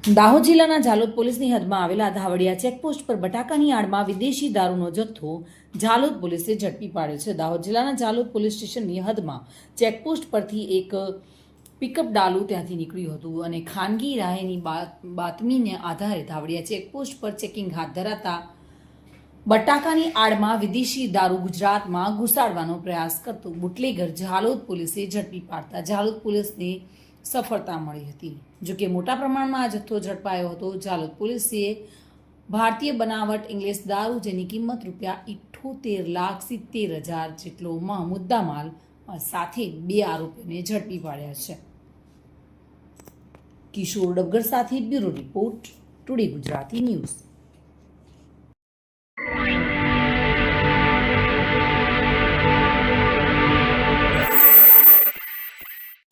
દાહોદ જિલ્લાના ઝાલોદ પોલીસની હદમાં આવેલા ધાવડિયા ચેકપોસ્ટ પર બટાકાની આડમાં વિદેશી દારૂનો જથ્થો ઝાલોદ પોલીસે ઝડપી પાડ્યો છે. દાહોદ જિલ્લાના ઝાલોદ પોલીસ સ્ટેશનની હદમાં ચેકપોસ્ટ પરથી એક પિકઅપ ડાલુ ત્યાંથી નીકળ્યું હતું અને ખાનગી રાહેની બાત- બાતમીને આધારે ધાવડિયા ચેકપોસ્ટ પર ચેકિંગ હાથ ધરાતા બટાકાની આડમાં વિદેશી દારૂ ગુજરાતમાં ઘુસાડવાનો પ્રયાસ કરતો બુટલેગર ઝાલોદ પોલીસે ઝડપી પાડતા ઝાલોદ પોલીસને સફળતા મળી હતી. જોકે મોટા પ્રમાણમાં આ જથ્થો ઝડપાયો હતો જાલોદ પોલીસે ભારતીય બનાવટ ઇંગ્લિશ દારૂ જેની કિંમત રૂપિયા ઇઠ્ઠોતેર લાખ સિત્તેર હજાર જેટલો મુદ્દામાલ સાથે બે આરોપીઓને ઝડપી પાડ્યા છે. કિશોર ડબગર સાથે bureau report, today Gujarati news.